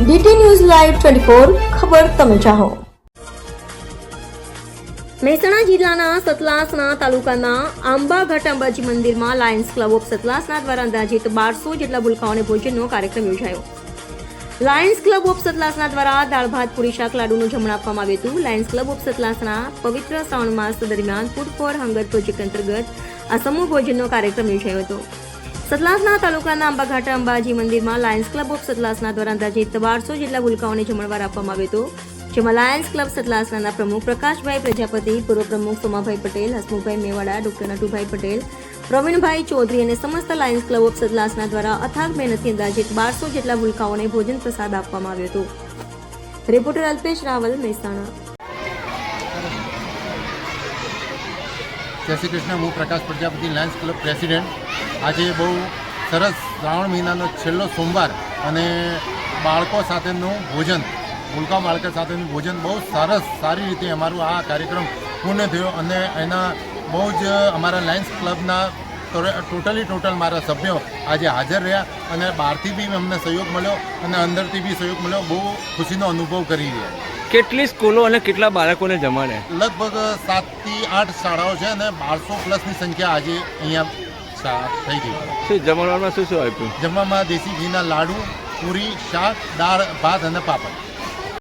DT news live twenty ખબર તમે ચાહો. મહેસાણા જિલ્લાના સતલાસના તાલુકાના આંબાઘાટ અંબાજી મંદિરમાં લાયન્સ ક્લબ ઓફ સતલાસના દ્વારા અંદાજિત બારસો જેટલા ભૂલકાઓને ભોજનનો કાર્યક્રમ યોજાયો. લાયન્સ ક્લબ ઓફ સતલાસના દ્વારા દાળ ભાત પૂરી શાક લાડુનું જમણ આપવામાં આવ્યું હતું. લાયન્સ ક્લબ ઓફ સતલાસના પવિત્ર શ્રાવણ માસ દરમિયાન ફૂડ ફોર હંગર પ્રોજેક્ટ અંતર્ગત આ સમૂહ ભોજનનો કાર્યક્રમ યોજાયો હતો. સતલાસના તાલુકાના અંબાઘાટ અંબાજી મંદિરમાં લાયન્સ ક્લબ ઓફ સતલાસના દ્વારા અંદાજિત બારસો જેટલા ભૂલકાઓને જમણવાર આપવામાં આવ્યો હતો. જેમાં લાયન્સ ક્લબ સતલાસના પ્રમુખ પ્રકાશભાઈ પ્રજાપતિ, પૂર્વ પ્રમુખ સોમાભાઈ પટેલ, હસમુખભાઈ મેવાડા, ડોક્ટર નટુભાઈ પટેલ, પ્રવીણભાઈ ચૌધરી અને સમસ્ત લાયન્સ ક્લબ ઓફ સતલાસના દ્વારા અથાગ મહેનતથી અંદાજિત બારસો જેટલા ભૂલકાઓને ભોજન પ્રસાદ આપવામાં આવ્યો હતો. રિપોર્ટર અલ્પેશ રાવલ, મહેસાણા. જય શ્રી કૃષ્ણ. હું Prakash Prajapati Lions Club president આજે બહુ સરસ શ્રાવણ મહિનાનો છેલ્લો સોમવાર અને બાળકો સાથેનું ભોજન ભૂલકા બાળકો સાથેનું ભોજન બહુ સરસ સારી રીતે અમારું આ કાર્યક્રમ પૂર્ણ થયો અને એના બહુ જ અમારા લાયન્સ ક્લબના ટોટલી ટોટલ મારા સભ્યો આજે હાજર રહ્યા અને બહારથી બી અમને સહયોગ મળ્યો અને અંદરથી બી સહયોગ મળ્યો બહુ ખુશીનો અનુભવ કરી રહ્યા કેટલી સ્કૂલો અને કેટલા બાળકોને જમાડે લગભગ સાતથી આઠ શાળાઓ છે અને બારસો પ્લસની સંખ્યા આજે અહીંયા શા- થઈ ગઈ શું જમણવારમાં શું શું આપ્યું? જમવામાં દેશી ઘીના લાડુ પૂરી શાક દાળ ભાત અને પાપડ.